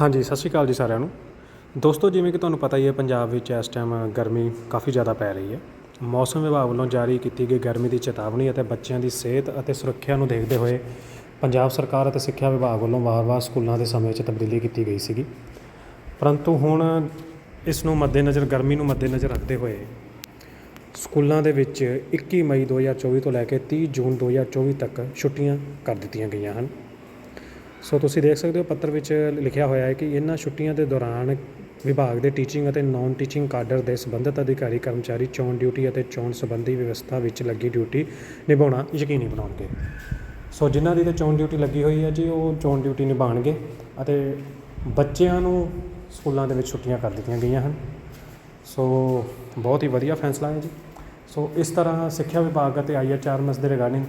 ਹਾਂਜੀ, ਸਤਿ ਸ਼੍ਰੀ ਅਕਾਲ ਜੀ ਸਾਰਿਆਂ ਨੂੰ। ਦੋਸਤੋ, ਜਿਵੇਂ ਕਿ ਤੁਹਾਨੂੰ ਪਤਾ ਹੀ ਹੈ, ਪੰਜਾਬ ਵਿੱਚ ਇਸ ਟਾਈਮ ਗਰਮੀ ਕਾਫੀ ਜ਼ਿਆਦਾ ਪੈ ਰਹੀ ਹੈ। ਮੌਸਮ ਵਿਭਾਗ ਵੱਲੋਂ ਜਾਰੀ ਕੀਤੀ ਗਈ ਗਰਮੀ ਦੀ ਚੇਤਾਵਨੀ ਅਤੇ ਬੱਚਿਆਂ ਦੀ ਸਿਹਤ ਅਤੇ ਸੁਰੱਖਿਆ ਨੂੰ ਦੇਖਦੇ ਹੋਏ ਪੰਜਾਬ ਸਰਕਾਰ ਅਤੇ ਸਿੱਖਿਆ ਵਿਭਾਗ ਵੱਲੋਂ ਵਾਰ-ਵਾਰ ਸਕੂਲਾਂ ਦੇ ਸਮੇਂ 'ਚ ਤਬਦੀਲੀ ਕੀਤੀ ਗਈ ਸੀਗੀ। ਪਰੰਤੂ ਹੁਣ ਇਸ ਨੂੰ ਮੱਦੇਨਜ਼ਰ, ਗਰਮੀ ਨੂੰ ਮੱਦੇਨਜ਼ਰ ਰੱਖਦੇ ਹੋਏ ਸਕੂਲਾਂ ਦੇ ਵਿੱਚ 21 ਮਈ 2024 ਤੋਂ ਲੈ ਕੇ 30 ਜੂਨ 2024 ਤੱਕ ਛੁੱਟੀਆਂ ਕਰ ਦਿੱਤੀਆਂ ਗਈਆਂ ਹਨ। ਸੋ ਤੁਸੀਂ ਦੇਖ ਸਕਦੇ ਹੋ ਪੱਤਰ ਵਿੱਚ ਲਿਖਿਆ ਹੋਇਆ ਹੈ ਕਿ ਇਹਨਾਂ ਛੁੱਟੀਆਂ ਦੇ ਦੌਰਾਨ ਵਿਭਾਗ ਦੇ ਟੀਚਿੰਗ ਅਤੇ ਨਾਨ ਟੀਚਿੰਗ ਕਾਡਰ ਦੇ ਸੰਬੰਧਿਤ ਅਧਿਕਾਰੀ, ਕਰਮਚਾਰੀ, ਚੋਣ ਡਿਊਟੀ ਅਤੇ ਚੋਣ ਸੰਬੰਧੀ ਵਿਵਸਥਾ ਵਿੱਚ ਲੱਗੀ ਡਿਊਟੀ ਨਿਭਾਉਣਾ ਯਕੀਨੀ ਬਣਾਉਣਗੇ। ਸੋ ਜਿਨ੍ਹਾਂ ਦੀ ਤੇ ਚੋਣ ਡਿਊਟੀ ਲੱਗੀ ਹੋਈ ਹੈ ਜੀ, ਉਹ ਚੋਣ ਡਿਊਟੀ ਨਿਭਾਉਣਗੇ ਅਤੇ ਬੱਚਿਆਂ ਨੂੰ ਸਕੂਲਾਂ ਦੇ ਵਿੱਚ ਛੁੱਟੀਆਂ ਕਰ ਦਿੱਤੀਆਂ ਗਈਆਂ ਹਨ। ਸੋ ਬਹੁਤ ਹੀ ਵਧੀਆ ਫੈਸਲਾ ਹੈ ਜੀ। ਸੋ ਇਸ ਤਰ੍ਹਾਂ ਸਿੱਖਿਆ ਵਿਭਾਗ ਅਤੇ ਆਈਐਚਆਰਐਮਐਸ ਦੇ ਰਿਗਾਰਡਿੰਗ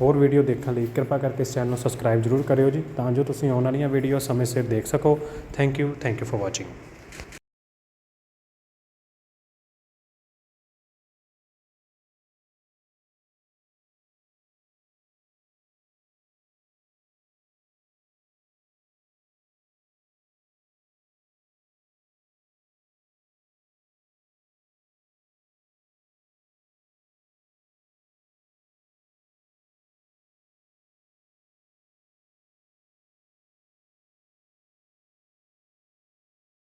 ਹੋਰ ਵੀਡੀਓ ਦੇਖਣ ਲਈ ਕਿਰਪਾ ਕਰਕੇ ਇਸ ਚੈਨਲ ਨੂੰ ਸਬਸਕ੍ਰਾਈਬ ਜ਼ਰੂਰ ਕਰਿਓ ਜੀ। ਤਾਂ ਜੋ ਤੁਸੀਂ ਆਉਣ ਵਾਲੀਆਂ ਵੀਡੀਓ ਸਮੇਂ ਸਿਰ ਦੇਖ ਸਕੋ। Thank you thank you for watching